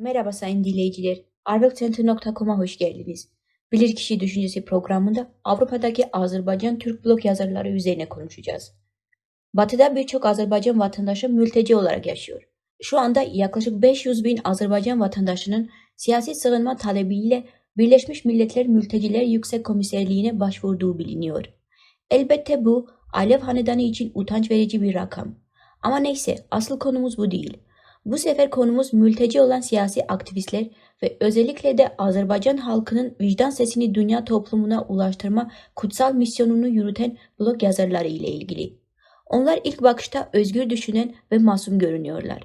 Merhaba sayın dinleyiciler. Arbakcenter.com'a hoş geldiniz. Bilirkişi Düşüncesi programında Avrupa'daki Azerbaycan Türk blog yazarları üzerine konuşacağız. Batı'da birçok Azerbaycan vatandaşı mülteci olarak yaşıyor. Şu anda yaklaşık 500 bin Azerbaycan vatandaşının siyasi sığınma talebiyle Birleşmiş Milletler Mülteciler Yüksek Komiserliğine başvurduğu biliniyor. Elbette bu Alev Hanedanı için utanç verici bir rakam. Ama neyse asıl konumuz bu değil. Bu sefer konumuz mülteci olan siyasi aktivistler ve özellikle de Azerbaycan halkının vicdan sesini dünya toplumuna ulaştırma kutsal misyonunu yürüten blog yazarları ile ilgili. Onlar ilk bakışta özgür düşünen ve masum görünüyorlar.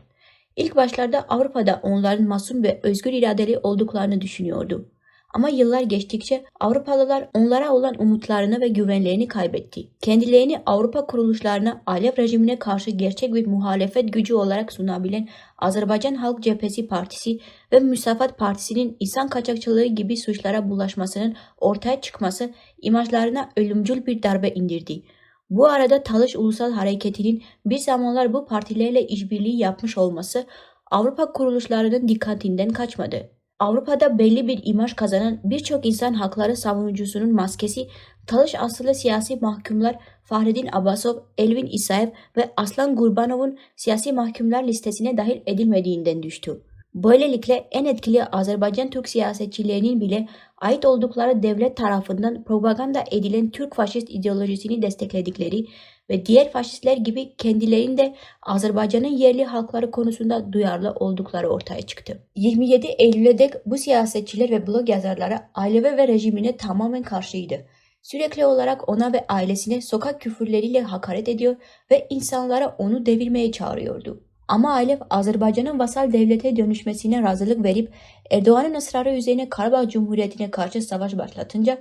İlk başlarda Avrupa'da onların masum ve özgür iradeli olduklarını düşünüyordu. Ama yıllar geçtikçe Avrupalılar onlara olan umutlarını ve güvenlerini kaybetti. Kendilerini Avrupa kuruluşlarına Alev rejimine karşı gerçek bir muhalefet gücü olarak sunabilen Azerbaycan Halk Cephesi Partisi ve Müsafat Partisi'nin insan kaçakçılığı gibi suçlara bulaşmasının ortaya çıkması imajlarına ölümcül bir darbe indirdi. Bu arada Talış Ulusal Hareketi'nin bir zamanlar bu partilerle işbirliği yapmış olması Avrupa kuruluşlarının dikkatinden kaçmadı. Avrupa'da belli bir imaj kazanan birçok insan hakları savunucusunun maskesi Talış asıllı siyasi mahkumlar Fahrettin Abbasov, Elvin İsaev ve Aslan Gurbanov'un siyasi mahkumlar listesine dahil edilmediğinden düştü. Böylelikle en etkili Azerbaycan Türk siyasetçilerinin bile ait oldukları devlet tarafından propaganda edilen Türk faşist ideolojisini destekledikleri ve diğer faşistler gibi kendilerinin de Azerbaycan'ın yerli halkları konusunda duyarlı oldukları ortaya çıktı. 27 Eylül'e dek bu siyasetçiler ve blog yazarları Alevi ve rejimine tamamen karşıydı. Sürekli olarak ona ve ailesine sokak küfürleriyle hakaret ediyor ve insanlara onu devirmeye çağırıyordu. Ama Alev Azerbaycan'ın vasal devlete dönüşmesine razılık verip Erdoğan'ın ısrarı üzerine Karabağ Cumhuriyeti'ne karşı savaş başlatınca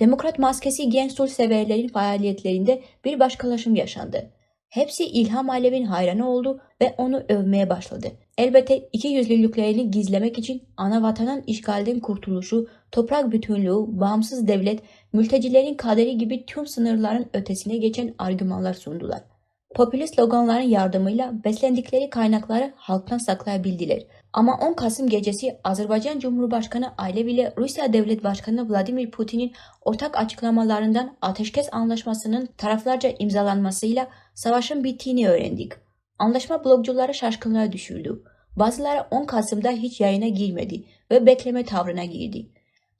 Demokrat maskesi genç sul severlerin faaliyetlerinde bir başkalaşım yaşandı. Hepsi İlham Alev'in hayranı oldu ve onu övmeye başladı. Elbette iki yüzlülüklerini gizlemek için ana vatanın işgalden kurtuluşu, toprak bütünlüğü, bağımsız devlet, mültecilerin kaderi gibi tüm sınırların ötesine geçen argümanlar sundular. Popülist sloganların yardımıyla beslendikleri kaynakları halktan saklayabildiler. Ama 10 Kasım gecesi Azerbaycan Cumhurbaşkanı Aliyev ile Rusya Devlet Başkanı Vladimir Putin'in ortak açıklamalarından ateşkes anlaşmasının taraflarca imzalanmasıyla savaşın bittiğini öğrendik. Anlaşma blogcuları şaşkınlığa düşürdü. Bazıları 10 Kasım'da hiç yayına girmedi ve bekleme tavrına girdi.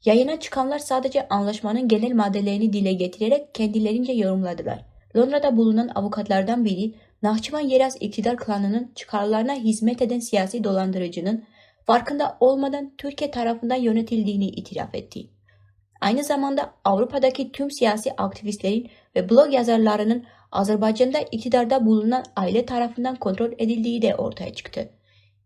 Yayına çıkanlar sadece anlaşmanın genel maddelerini dile getirerek kendilerince yorumladılar. Londra'da bulunan avukatlardan biri Nahçıvan Yeraz iktidar klanının çıkarlarına hizmet eden siyasi dolandırıcının farkında olmadan Türkiye tarafından yönetildiğini itiraf etti. Aynı zamanda Avrupa'daki tüm siyasi aktivistlerin ve blog yazarlarının Azerbaycan'da iktidarda bulunan aile tarafından kontrol edildiği de ortaya çıktı.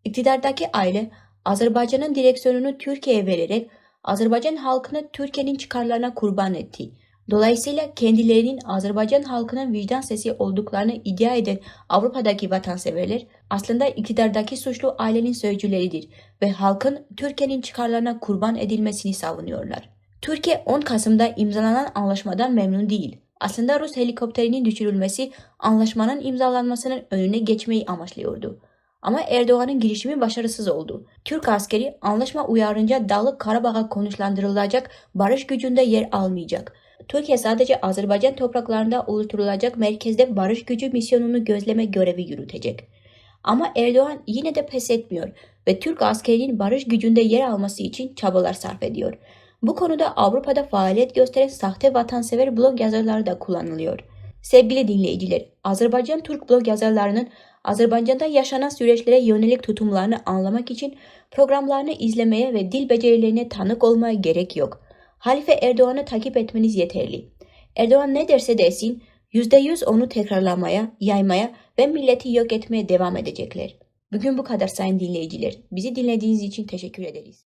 İktidardaki aile Azerbaycan'ın direksiyonunu Türkiye'ye vererek Azerbaycan halkını Türkiye'nin çıkarlarına kurban etti. Dolayısıyla kendilerinin Azerbaycan halkının vicdan sesi olduklarını iddia eden Avrupa'daki vatanseverler aslında iktidardaki suçlu ailenin sözcüleridir ve halkın Türkiye'nin çıkarlarına kurban edilmesini savunuyorlar. Türkiye 10 Kasım'da imzalanan anlaşmadan memnun değil. Aslında Rus helikopterinin düşürülmesi anlaşmanın imzalanmasının önüne geçmeyi amaçlıyordu. Ama Erdoğan'ın girişimi başarısız oldu. Türk askeri anlaşma uyarınca Dağlık Karabağ'a konuşlandırılacak barış gücünde yer almayacak. Türkiye sadece Azerbaycan topraklarında oluşturulacak merkezde barış gücü misyonunu gözleme görevi yürütecek. Ama Erdoğan yine de pes etmiyor ve Türk askerinin barış gücünde yer alması için çabalar sarf ediyor. Bu konuda Avrupa'da faaliyet gösteren sahte vatansever blog yazarları da kullanılıyor. Sevgili dinleyiciler, Azerbaycan Türk blog yazarlarının Azerbaycan'da yaşanan süreçlere yönelik tutumlarını anlamak için programlarını izlemeye ve dil becerilerine tanık olmaya gerek yok. Halife Erdoğan'ı takip etmeniz yeterli. Erdoğan ne derse desin %100 onu tekrarlamaya, yaymaya ve milleti yok etmeye devam edecekler. Bugün bu kadar sayın dinleyiciler. Bizi dinlediğiniz için teşekkür ederiz.